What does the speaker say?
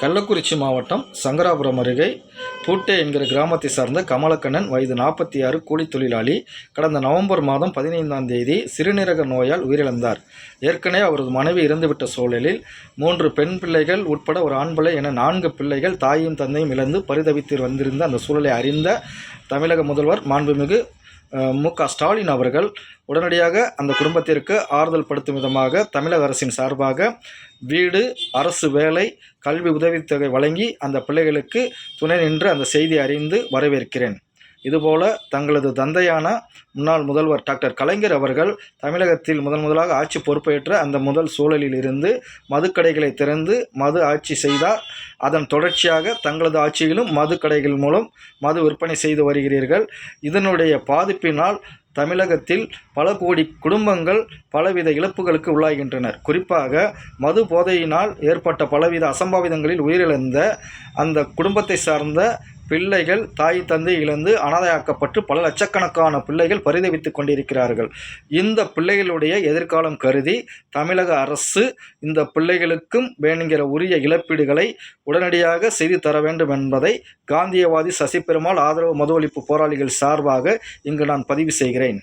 கள்ளக்குறிச்சி மாவட்டம் சங்கராபுரம் அருகே பூட்டே என்கிற கிராமத்தை சார்ந்த கமலக்கண்ணன் வயது நாற்பத்தி ஆறு கூலித் தொழிலாளி கடந்த நவம்பர் மாதம் பதினைந்தாம் தேதி சிறுநீரக நோயால் உயிரிழந்தார். ஏற்கனவே அவரது மனைவி இறந்துவிட்ட சூழலில் மூன்று பெண் பிள்ளைகள் உட்பட ஒரு ஆண் பிள்ளை என நான்கு பிள்ளைகள் தாயும் தந்தையும் இழந்து பரிதவித்து வந்திருந்த அந்த சூழலை அறிந்த தமிழக முதல்வர் மாண்புமிகு மு க ஸ்டாலின் அவர்கள் உடனடியாக அந்த குடும்பத்திற்கு ஆறுதல் படுத்தும் விதமாக தமிழக அரசின் சார்பாக வீடு அரசு வேலை கல்வி உதவித்தொகை வழங்கி அந்த பிள்ளைகளுக்கு துணை நின்று அந்த செய்தி அறிந்து வரவேற்கிறேன். இதுபோல தங்களது தந்தையான முன்னாள் முதல்வர் டாக்டர் கலைஞர் அவர்கள் தமிழகத்தில் முதன் முதலாக ஆட்சி பொறுப்பேற்ற அந்த முதல் சூழலில் இருந்து மதுக்கடைகளை திறந்து மது ஆட்சி செய்தார். அதன் தொடர்ச்சியாக தங்களது ஆட்சியிலும் மதுக்கடைகள் மூலம் மது விற்பனை செய்து வருகிறீர்கள். இதனுடைய பாதிப்பினால் தமிழகத்தில் பல கோடி குடும்பங்கள் பலவித இழப்புகளுக்கு உள்ளாகின்றனர். குறிப்பாக மது போதையினால் ஏற்பட்ட பலவித அசம்பாவிதங்களில் உயிரிழந்த அந்த குடும்பத்தை சார்ந்த பிள்ளைகள் தாய் தந்தை இழந்து அனாதையாக்கப்பட்டு பல லட்சக்கணக்கான பிள்ளைகள் பரிதவித்துக் கொண்டிருக்கிறார்கள். இந்த பிள்ளைகளுடைய எதிர்காலம் கருதி தமிழக அரசு இந்த பிள்ளைகளுக்கும் வேணுங்கிற உரிய இழப்பீடுகளை உடனடியாக செய்து தர வேண்டும் என்பதை காந்தியவாதி சசிபெருமாள் ஆதரவு மது ஒழிப்பு போராளிகள் சார்பாக இங்கு நான் பதிவு செய்கிறேன்.